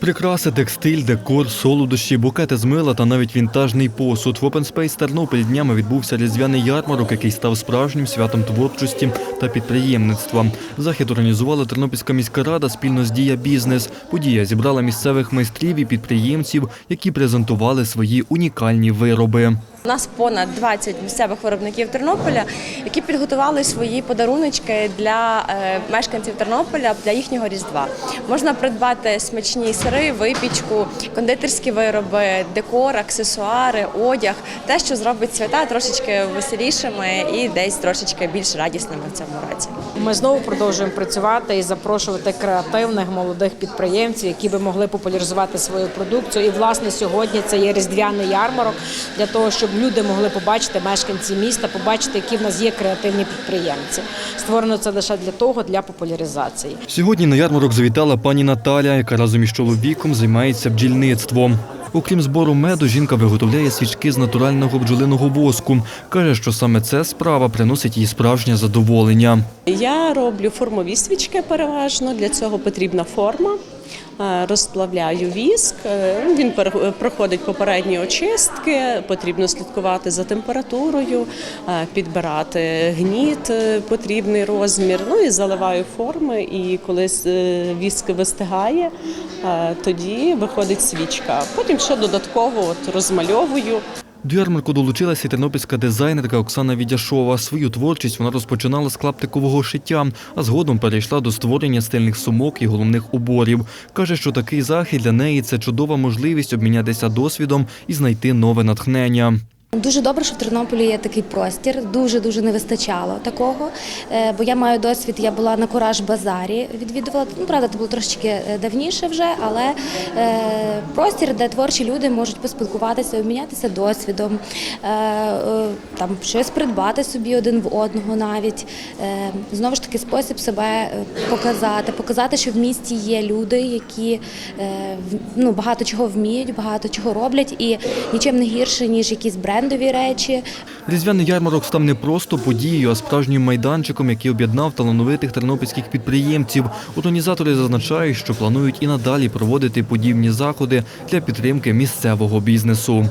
Прикраси, текстиль, декор, солодощі, букети з мила та навіть вінтажний посуд. В Open Space Тернопіль днями відбувся різдвяний ярмарок, який став справжнім святом творчості та підприємництва. Захід організувала Тернопільська міська рада спільно з Дія Бізнес. Подія зібрала місцевих майстрів і підприємців, які презентували свої унікальні вироби. У нас понад 20 місцевих виробників Тернополя, які підготували свої подаруночки для е, мешканців Тернополя для їхнього різдва. Можна придбати смачні сири, випічку, кондитерські вироби, декор, аксесуари, одяг, те, що зробить свята трошечки веселішими і десь трошечки більш радісними в цьому році. Ми знову продовжуємо працювати і запрошувати креативних молодих підприємців, які би могли популяризувати свою продукцію. І власне сьогодні це є різдвяний ярмарок для того, щоб люди могли побачити мешканці міста, побачити, які в нас є креативні підприємці. Створено це лише для того, для популяризації. Сьогодні на ярмарок завітала пані Наталя, яка разом із чоловіком займається бджільництвом. Окрім збору меду, жінка виготовляє свічки з натурального бджолиного воску. Каже, що саме ця справа приносить їй справжнє задоволення. Я роблю формові свічки переважно. Для цього потрібна форма. Е, Розплавляю віск, е, він пере- проходить попередні очистки. Потрібно слідкувати за температурою, е, підбирати гніт, потрібний розмір. Ну і заливаю форми. І коли віск вистигає, тоді виходить свічка. Потім ще додатково от розмальовую. До ярмарку долучилася тернопільська дизайнерка Оксана Відяшова. Свою творчість вона розпочинала з клаптикового шиття, а згодом перейшла до створення стильних сумок і головних уборів. Каже, що такий захід для неї це чудова можливість обмінятися досвідом і знайти нове натхнення. Дуже добре, що в Тернополі є такий простір. Дуже дуже не вистачало такого. Е, Бо я маю досвід. Я була на Кураж базарі, відвідувала. Ну правда, це було трошечки е, давніше вже, але е, простір, де творчі люди можуть поспілкуватися, обмінятися досвідом, там щось придбати собі один в одного навіть. Знову ж таки, спосіб себе показати, показати, що в місті є люди, які ну, багато чого вміють, багато чого роблять, і нічим не гірше, ніж якісь брендові речі. Різдвяний ярмарок став не просто подією, а справжнім майданчиком, який об'єднав талановитих тернопільських підприємців. Організатори зазначають, що планують і надалі проводити подібні заходи для підтримки місцевого бізнесу.